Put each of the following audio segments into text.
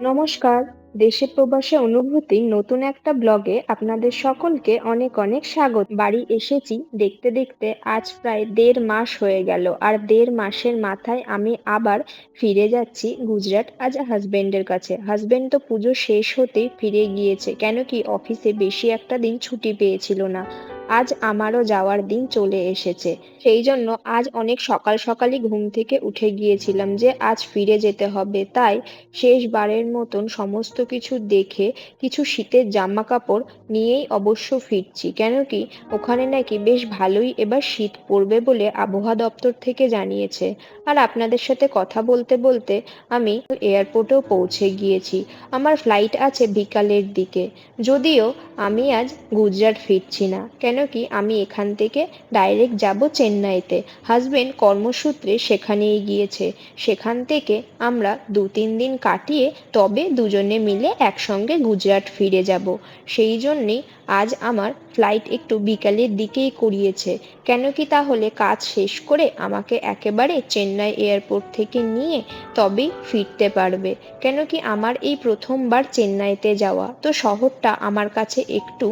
নমস্কার। দেশে প্রবাসে অনুভূতি নতুন একটা ব্লগে আপনাদের সকলকে অনেক অনেক স্বাগত। বাড়ি এসেছি দেখতে দেখতে আজ প্রায় দেড় মাস হয়ে গেল আর দেড় মাসের মাথায় আমি আবার ফিরে যাচ্ছি গুজরাট আজ হাজবেন্ডের কাছে। হাজব্যান্ড তো পুজো শেষ হতেই ফিরে গিয়েছে। কেন কি অফিসে বেশি একটা দিন ছুটি পেয়েছিল না। আজ আমারও যাওয়ার দিন চলে এসেছে। সেই জন্য আজ অনেক সকাল সকালই ঘুম থেকে উঠে গিয়েছিলাম যে আজ ফিরে যেতে হবে। তাই শেষবারের মতন সমস্ত কিছু দেখে কিছু শীতের জামা কাপড় নিয়েই অবশ্য ফিরছি। কেন কি ওখানে নাকি বেশ ভালোই এবার শীত পড়বে বলে আবহাওয়া দপ্তর থেকে জানিয়েছে। আর আপনাদের সাথে কথা বলতে বলতে আমি এয়ারপোর্টেও পৌঁছে গিয়েছি। আমার ফ্লাইট আছে বিকালের দিকে। যদিও আমি আজ গুজরাট ফিরছি না। কেন কি আমি এখান থেকে ডাইরেক্ট যাব চেন্নাইতে। হাজবেন্ড কর্মসূত্রে সেখানেই গিয়েছে। সেখান থেকে আমরা দু তিন দিন কাটিয়ে তবে দুজনে মিলে একসঙ্গে গুজরাট ফিরে যাব। সেই জন্যেই আজ আমার ফ্লাইট একটু বিকালের দিকেই করিয়েছে কেন কি তাহলে কাজ শেষ করে আমাকে একেবারে চেন্নাই এয়ারপোর্ট থেকে নিয়ে তবেই ফিরতে পারবে। কেন কি আমার এই প্রথমবার চেন্নাইতে যাওয়া। তো শহরটা আমার কাছে একটু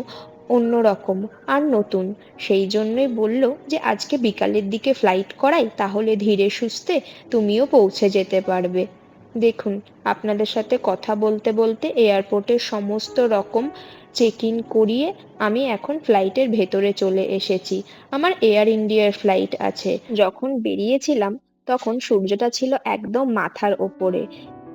অন্যরকম আর নতুন। সেই জন্যই বলল যে, আজকে বিকালের দিকে ফ্লাইট করাই, তাহলে ধীরে সুস্থে তুমিও পৌঁছে যেতে পারবে। দেখুন, আপনাদের সাথে কথা বলতে বলতে এয়ারপোর্টের সমস্ত রকম চেক ইন করিয়ে আমি এখন ফ্লাইটের ভেতরে চলে এসেছি। আমার এয়ার ইন্ডিয়ার ফ্লাইট আছে। যখন বেরিয়েছিলাম, তখন সূর্যটা ছিল একদম মাথার ওপরে।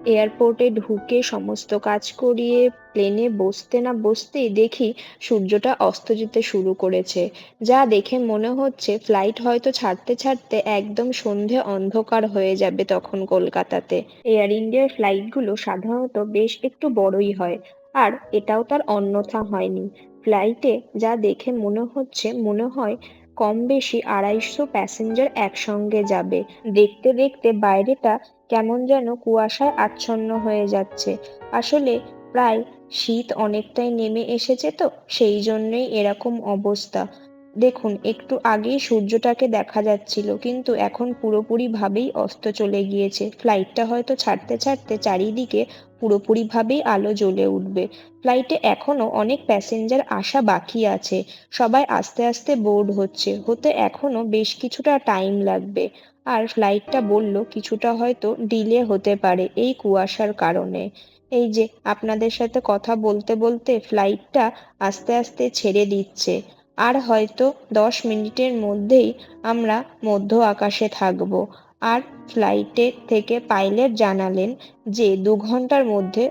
এয়ারপোর্টে ঢুকে সমস্ত কাজ করিয়ে প্লেনে বসতে না বসতেই দেখি সূর্যটা অস্ত যেতে শুরু করেছে। যা দেখে মনে হচ্ছে ফ্লাইট হয়তো ছাড়তে ছাড়তে একদম সন্ধে অন্ধকার হয়ে যাবে তখন কলকাতাতে। এয়ার ইন্ডিয়ার ফ্লাইটগুলো সাধারণত বেশ একটু বড়ই হয়, আর এটাও তার অন্যথা হয়নি। ফ্লাইটে যা দেখে মনে হচ্ছে, মনে হয় কম বেশি আড়াইশো প্যাসেঞ্জার একসঙ্গে যাবে। দেখতে দেখতে বাইরেটা কেমন যেন কুয়াশায় আচ্ছন্ন হয়ে যাচ্ছে। আসলে প্রায় শীত অনেকটাই নেমে এসেছে তো, সেই জন্যই এরকম অবস্থা। দেখুন, একটু আগেই সূর্যটাকে দেখা যাচ্ছিল, কিন্তু এখন পুরোপুরি ভাবেই অস্ত চলে গিয়েছে। ফ্লাইটটা হয়তো ছাড়তে ছাড়তে চারিদিকে পুরোপুরিভাবেই আলো জ্বলে উঠবে। ফ্লাইটে এখনও অনেক প্যাসেঞ্জার আসা বাকি আছে। সবাই আস্তে আস্তে বোর্ড হচ্ছে। হতে এখনও বেশ কিছুটা টাইম লাগবে। আর ফ্লাইটটা বলল কিছুটা হয়তো ডিলে হতে পারে এই কুয়াশার কারণে। এই যে, আপনাদের সাথে কথা বলতে বলতে ফ্লাইটটা আস্তে আস্তে ছেড়ে দিচ্ছে। আর হয়তো দশ মিনিটের মধ্যেই আমরা মধ্য আকাশে থাকব। আর ফ্লাইটের থেকে পাইলট জানালেন যে, দু ঘণ্টার মধ্যে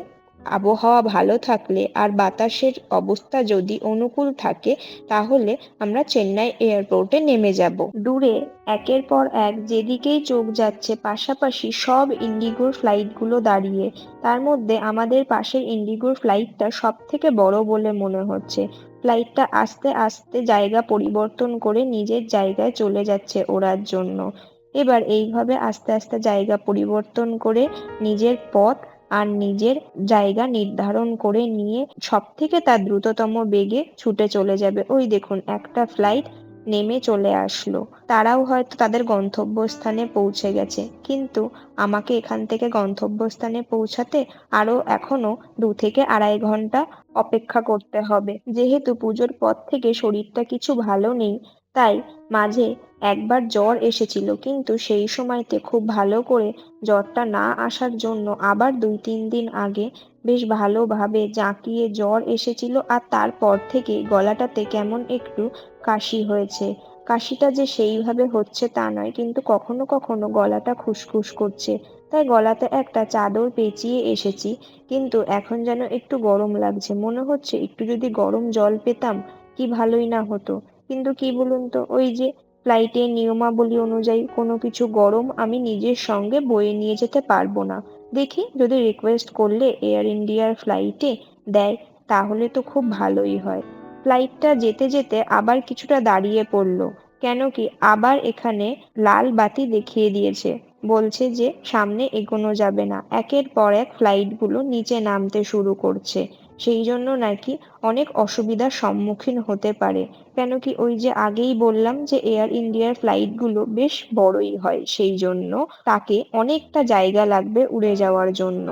আবহাওয়া ভালো থাকলে আর বাতাসের অবস্থা যদি অনুকূল থাকে, তাহলে আমরা চেন্নাই এয়ারপোর্টে নেমে যাব। দূরে একের পর এক যেদিকেই চোখ যাচ্ছে, পাশাপাশি সব ইন্ডিগোর ফ্লাইটগুলো দাঁড়িয়ে, তার মধ্যে আমাদের পাশের ইন্ডিগোর ফ্লাইটটা সব থেকে বড় বলে মনে হচ্ছে। ফ্লাইটটা আস্তে আস্তে জায়গা পরিবর্তন করে নিজের জায়গায় চলে যাচ্ছে ওড়ার জন্য। এবার এইভাবে আস্তে আস্তে জায়গা পরিবর্তন করে নিজের পথ আর নিজের জায়গা নির্ধারণ করে নিয়ে সব থেকে তার দ্রুততম বেগে ছুটে চলে যাবে। ওই দেখুন, একটা ফ্লাইট নেমে চলে আসলো। তারাও হয়তো তাদের গন্তব্যস্থানে পৌঁছে গেছে। কিন্তু আমাকে এখান থেকে গন্তব্যস্থানে পৌঁছাতে আরও এখনও দু থেকে আড়াই ঘণ্টা অপেক্ষা করতে হবে। যেহেতু পুজোর পর থেকে শরীরটা কিছু ভালো নেই তাই মাঝে একবার জ্বর এসেছিল, কিন্তু সেই সময়তে খুব ভালো করে জ্বরটা না আসার জন্য আবার দুই তিন দিন আগে বেশ ভালোভাবে জাঁকিয়ে জ্বর এসেছিল আর তারপর থেকে গলাটাতে কেমন একটু কাশি হয়েছে। কাশিটা যে সেইভাবে হচ্ছে তা নয়, কিন্তু কখনো কখনো গলাটা খুসখুস করছে। তাই গলাতে একটা চাদর পেঁচিয়ে এসেছি, কিন্তু এখন যেন একটু গরম লাগছে। মনে হচ্ছে একটু যদি গরম জল পেতাম কি ভালোই না হতো। কিন্তু কি বলুন তো, ওই যে ফ্লাইটের নিয়মাবলী অনুযায়ী কোনো কিছু গরম আমি নিজের সঙ্গে বয়ে নিয়ে যেতে পারব না। দেখি, যদি রিকোয়েস্ট করলে এয়ার ইন্ডিয়ার ফ্লাইটে দেয়, তাহলে তো খুব ভালোই হয়। ফ্লাইটটা যেতে যেতে আবার কিছুটা দাঁড়িয়ে পড়ল। কেন কি আবার এখানে লাল বাতি দেখিয়ে দিয়েছে। বলছে যে সামনে এগোনো যাবে না। একের পর এক ফ্লাইটগুলো নিচে নামতে শুরু করছে। সেই জন্য নাকি অনেক অসুবিধার সম্মুখীন হতে পারে। কেন কি ওই যে আগেই বললাম যে এয়ার ইন্ডিয়ার ফ্লাইটগুলো বেশ বড়ই হয়, সেই জন্য তাকে অনেকটা জায়গা লাগবে উড়ে যাওয়ার জন্য।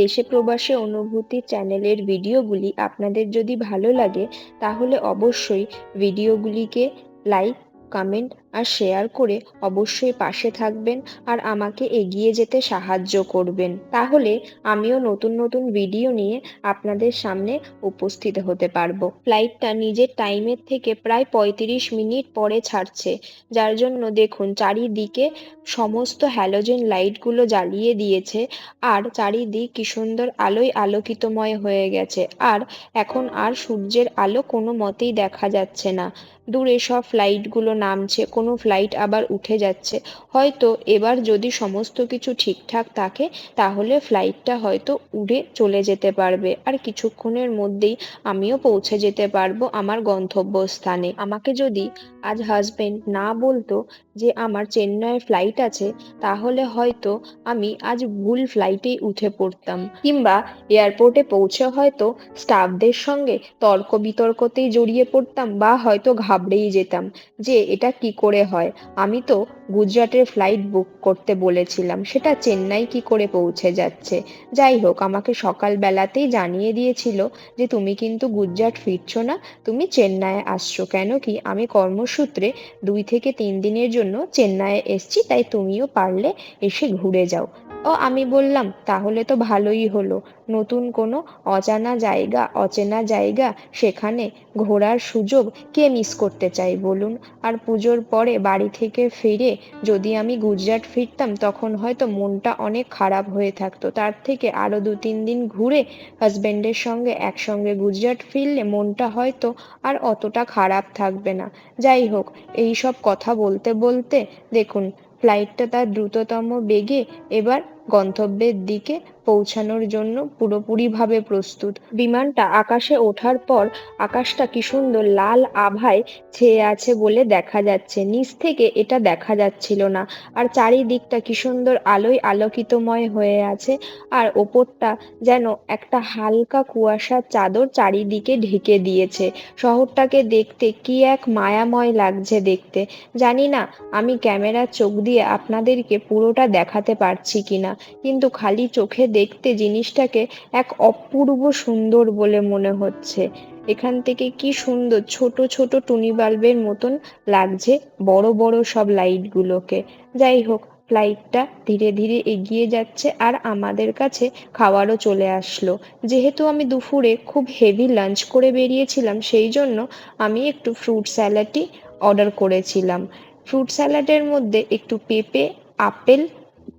দেশে প্রবাসে অনুভূতি চ্যানেলের ভিডিওগুলি আপনাদের যদি ভালো লাগে, তাহলে অবশ্যই ভিডিওগুলিকে লাইক কমেন্ট আর শেয়ার করে অবশ্যই পাশে থাকবেন আর আমাকে এগিয়ে যেতে সাহায্য করবেন। তাহলে আমিও নতুন নতুন ভিডিও নিয়ে আপনাদের সামনে উপস্থিত হতে পারব। ফ্লাইটটা নিজের টাইমের থেকে প্রায় পঁয়ত্রিশ মিনিট পরে ছাড়ছে। যার জন্য দেখুন, চারিদিকে সমস্ত হ্যালোজেন লাইটগুলো জ্বালিয়ে দিয়েছে আর চারিদিক কি সুন্দর আলোয় আলোকিতময় হয়ে গেছে। আর এখন আর সূর্যের আলো কোনো মতেই দেখা যাচ্ছে না। দূরে সব ফ্লাইটগুলো নামছে কোনো ফ্লাইট আবার উঠে যাচ্ছে। হয়তো এবার যদি সমস্ত কিছু ঠিকঠাক থাকে, তাহলে ফ্লাইটটা হয়তো উড়ে চলে যেতে পারবে। আর কিছুক্ষণের মধ্যেই আমিও পৌঁছে যেতে পারব আমার গন্তব্যস্থানে। আমাকে যদি আজ হাজবেন্ড না বলতো যে আমার চেন্নাইয়ের ফ্লাইট আছে, তাহলে হয়তো আমি আজ ভুল ফ্লাইটেই উঠে পড়তাম। কিংবা এয়ারপোর্টে পৌঁছে হয়তো স্টাফদের সঙ্গে তর্ক বিতর্কতেই জড়িয়ে পড়তাম বা হয়তো ঘাবড়েই যেতাম যে এটা কি করে হয়। আমি তো গুজরাটের ফ্লাইট বুক করতে বলেছিলাম। সেটা চেন্নাই কি করে পৌঁছে যাচ্ছে? যাই হোক, আমাকে সকালবেলাতেই জানিয়ে দিয়েছিল যে, তুমি কিন্তু গুজরাট ফিরছো না, তুমি চেন্নাইয়ে আসছো কেন কি? আমি কর্মসূত্রে দুই থেকে তিন দিনের জন্য চেন্নাইয়ে এসছি, তাই তুমিও পারলে এসে ঘুরে যাও। ও আমি বললাম, তাহলে তো ভালোই হলো। নতুন কোনো অজানা জায়গা, অচেনা জায়গা, সেখানে ঘোরার সুযোগ কে মিস করতে চাই বলুন? আর পুজোর পরে বাড়ি থেকে ফিরে যদি আমি গুজরাট ফিরতাম, তখন হয়তো মনটা অনেক খারাপ হয়ে থাকতো। তার থেকে আরও দু তিন দিন ঘুরে হাজব্যান্ডের সঙ্গে একসঙ্গে গুজরাট ফিরলে মনটা হয়তো আর অতটা খারাপ থাকবে না। যাই হোক, এই সব কথা বলতে বলতে দেখুন ফ্লাইটটা তার দ্রুততম বেগে এবার গন্তব্যের দিকে পৌঁছানোর জন্য পুরোপুরিভাবে প্রস্তুত। বিমানটা আকাশে ওঠার পর আকাশটা কি সুন্দর লাল আভায় ছেয়ে আছে বলে দেখা যাচ্ছে। নিচ থেকে এটা দেখা যাচ্ছিল না। আর চারিদিকটা কি সুন্দর আলোয় আলোকিতময় হয়ে আছে। আর ওপরটা যেন একটা হালকা কুয়াশার চাদর চারিদিকে ঢেকে দিয়েছে। শহরটাকে দেখতে কি এক মায়াময় লাগছে দেখতে। জানি না আমি ক্যামেরার চোখ দিয়ে আপনাদেরকে পুরোটা দেখাতে পারছি কিনা। কিন্তু খালি চোখে দেখতে জিনিসটাকে এক অপূর্ব সুন্দর বলে মনে হচ্ছে। এখান থেকে কি সুন্দর ছোট ছোট টুনি বাল্বের মতন লাগছে বড় বড় সব লাইটগুলোকে। যাই হোক, ফ্লাইটটা ধীরে ধীরে এগিয়ে যাচ্ছে আর আমাদের কাছে খাওয়ারও চলে আসলো। যেহেতু আমি দুপুরে খুব হেভি লাঞ্চ করে বেরিয়েছিলাম, সেই জন্য আমি একটু ফ্রুট স্যালাডই অর্ডার করেছিলাম। ফ্রুট স্যালাডের মধ্যে একটু পেঁপে, আপেল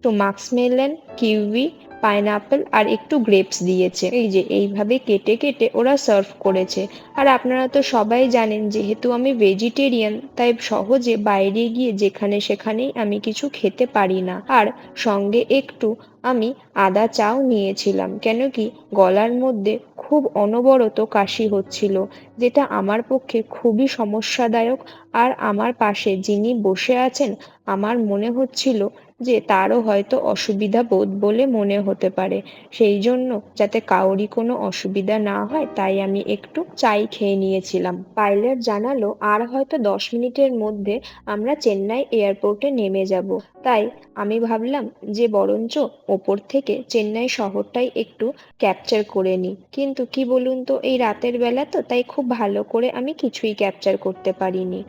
একটু মাস্কমেলন কিউই পাইনাপেল আর একটু গ্রেপস দিয়েছে। এই যে, এইভাবে কেটে কেটে ওরা সার্ভ করেছে। আর আপনারা তো সবাই জানেন, যেহেতু আমি ভেজিটেরিয়ান, তাই সহজে বাইরে গিয়ে যেখানে সেখানেই আমি কিছু খেতে পারি না। আর সঙ্গে একটু আমি আদা চাও নিয়েছিলাম। কেন কি, গলার মধ্যে খুব অনবরত কাশি হচ্ছিল, যেটা আমার পক্ষে খুবই সমস্যাদায়ক। আর আমার পাশে যিনি বসে আছেন, আমার মনে হচ্ছিল যে তারও হয়তো অসুবিধা বোধ বলে মনে হতে পারে। সেই জন্য যাতে কাউরই কোনো অসুবিধা না হয়, তাই আমি একটু চাই খেয়ে নিয়েছিলাম। পাইলট জানালো, আর হয়তো দশ মিনিটের মধ্যে আমরা চেন্নাই এয়ারপোর্টে নেমে যাব। তাই আমি ভাবলাম যে বরঞ্চ ওপর থেকে চেন্নাই শহরটাই একটু ক্যাপচার করে নিই। কিন্তু কি বলুন তো, এই রাতের বেলা তো, তাই খুব ভালো করে আমি কিছুই ক্যাপচার করতে পারিনি।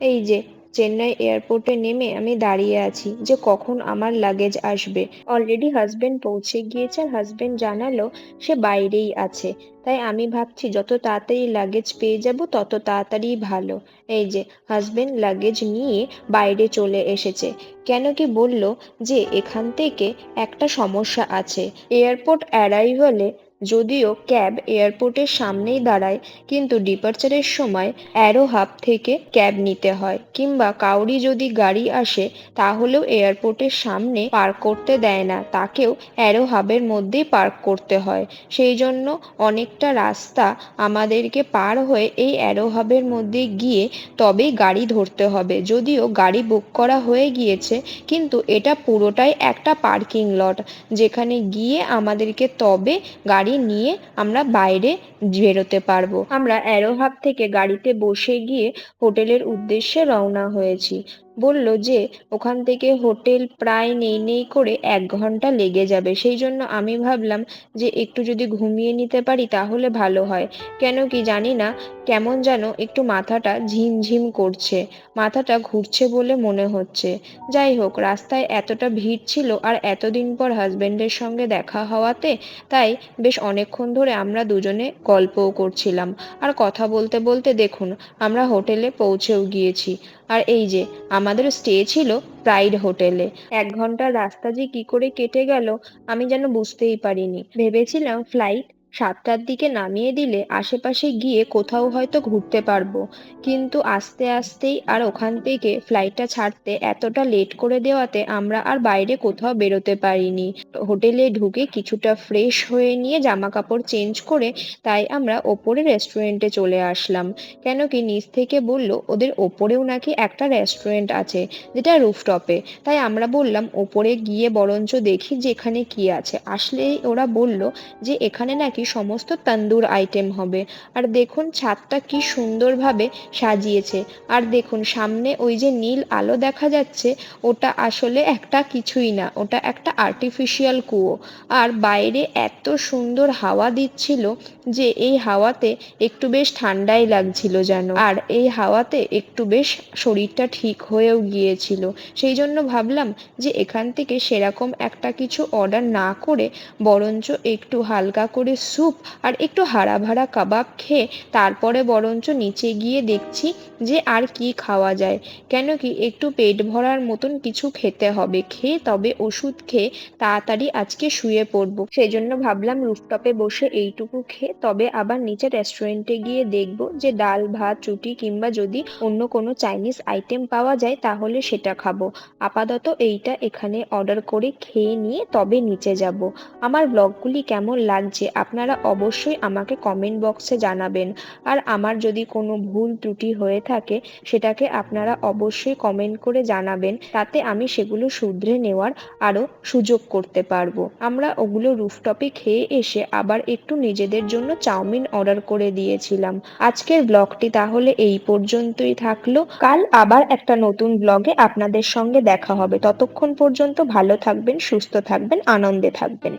এই যে চেন্নাই এয়ারপোর্টে নেমে আমি দাঁড়িয়ে আছি যে কখন আমার লাগেজ আসবে। অলরেডি হাজবেন্ড পৌঁছে গিয়েছে, আর হাজবেন্ড জানালো সে বাইরেই আছে। তাই আমি ভাবছি, যত তাড়াতাড়ি লাগেজ পেয়ে যাব, তত তাড়াতাড়ি ভালো। এই যে হাজবেন্ড লাগেজ নিয়ে বাইরে চলে এসেছে। কেন কি বলল যে, এখান থেকে একটা সমস্যা আছে। এয়ারপোর্ট অ্যারাইভালে যদিও ক্যাব এয়ারপোর্টের সামনেই দাঁড়ায়, কিন্তু ডিপার্চারের সময় অ্যারো হাব থেকে ক্যাব নিতে হয় কিংবা কাউরি যদি গাড়ি আসে, তাহলেও এয়ারপোর্টের সামনে পার্ক করতে দেয় না, তাকেও অ্যারো হাবের মধ্যেই পার্ক করতে হয়। সেই জন্য অনেকটা রাস্তা আমাদেরকে পার হয়ে এই অ্যারো হাবের মধ্যে গিয়ে তবেই গাড়ি ধরতে হবে। যদিও গাড়ি বুক করা হয়ে গিয়েছে, কিন্তু এটা পুরোটাই একটা পার্কিং লট, যেখানে গিয়ে আমাদেরকে তবে গাড়ি গাড়ি নিয়ে আমরা বাইরে বেরোতে পারব। আমরা অ্যারোহাব থেকে গাড়িতে বসে গিয়ে হোটেলের উদ্দেশ্যে রওনা হয়েছি। বলল যে, ওখান থেকে হোটেল প্রায় নেই নেই করে এক ঘণ্টা লেগে যাবে। সেই জন্য আমি ভাবলাম যে, একটু যদি ঘুমিয়ে নিতে পারি তাহলে ভালো হয়। কেন কি জানি না, কেমন যেন একটু মাথাটা ঝিমঝিম করছে। মাথাটা ঘুরছে বলে মনে হচ্ছে। যাই হোক, রাস্তায় এতটা ভিড় ছিল আর এতদিন পর হাজবেন্ডের সঙ্গে দেখা হওয়াতে, তাই বেশ অনেকক্ষণ ধরে আমরা দুজনে গল্পও করছিলাম। আর কথা বলতে বলতে দেখুন, আমরা হোটেলে পৌঁছেও গিয়েছি। আর এই যে, আমাদের স্টে ছিল প্রাইড হোটেলে। এক ঘণ্টার রাস্তা যে কি করে কেটে গেল, আমি যেন বুঝতেই পারিনি। ভেবেছিলাম ফ্লাইট সাতটার দিকে নামিয়ে দিলে আশেপাশে গিয়ে কোথাও হয়তো ঘুরতে পারব। কিন্তু আস্তে আস্তেই আর ওখান থেকে ফ্লাইটটা ছাড়তে এতটা লেট করে দেওয়াতে আমরা আর বাইরে কোথাও বেরোতে পারিনি। হোটেলে ঢুকে কিছুটা ফ্রেশ হয়ে নিয়ে জামা কাপড় চেঞ্জ করে তাই আমরা ওপরে রেস্টুরেন্টে চলে আসলাম। কেন কি নিচ থেকে বলল, ওদের ওপরেও নাকি একটা রেস্টুরেন্ট আছে, যেটা রুফটপে তাই আমরা বললাম, ওপরে গিয়ে বরঞ্চ দেখি যে এখানে কি আছে। আসলেই ওরা বলল যে, এখানে নাকি সমস্ত তন্দুর আইটেম হবে। আর দেখুন ছাদটা কি সুন্দরভাবে সাজিয়েছে। আর দেখুন সামনে ওই যে নীল আলো দেখা যাচ্ছে, ওটা আসলে একটা কিছুই না, ওটা একটা আর্টিফিশিয়াল কুয়ো। আর বাইরে এত সুন্দর হাওয়া দিচ্ছিল যে এই হাওয়াতে একটু বেশ ঠান্ডাই লাগছিল যেন। আর এই হাওয়াতে একটু বেশ শরীরটা ঠিক হয়েও গিয়েছিল। সেই জন্য ভাবলাম যে এখান থেকে সেরকম একটা কিছু অর্ডার না করে বরঞ্চ একটু হালকা করে স্যুপ আর একটু হারা ভাড়া কাবাব খেয়ে তারপরে বরঞ্চ নিচে গিয়ে দেখছি যে আর কি খাওয়া যায়। কেন কি একটু পেট ভরার মতন কিছু খেতে হবে। খেয়ে তবে ওষুধ খেয়ে তাড়াতাড়ি আজকে শুয়ে পড়ব। সেই জন্য ভাবলাম রুফটপে বসে এইটুকু খেয়ে তবে আবার নিচে রেস্টুরেন্টে গিয়ে দেখব যে ডাল, ভাত, রুটি কিংবা যদি অন্য কোনো চাইনিজ আইটেম পাওয়া যায় তাহলে সেটা খাব। আপাতত এইটা এখানে অর্ডার করে খেয়ে নিয়ে তবে নিচে যাব। আমার ব্লগগুলি কেমন লাগছে? আপনারা অবশ্যই আমাকে কমেন্ট বক্সে জানাবেন। আর আমার যদি কোনো ভুল ত্রুটি হয়ে থাকে, সেটাকে আপনারা অবশ্যই কমেন্ট করে জানাবেন। তাতে আমি সেগুলো শুধরে নেওয়ার আরও সুযোগ করতে পারব। আমরা ওগুলো রুফটপে খেয়ে এসে আবার একটু নিজেদের জন্য চাউমিন অর্ডার করে দিয়েছিলাম। আজকের ব্লগটি তাহলে এই পর্যন্তই থাকল। কাল আবার একটা নতুন ব্লগে আপনাদের সঙ্গে দেখা হবে। ততক্ষণ পর্যন্ত ভালো থাকবেন, সুস্থ থাকবেন, আনন্দে থাকবেন।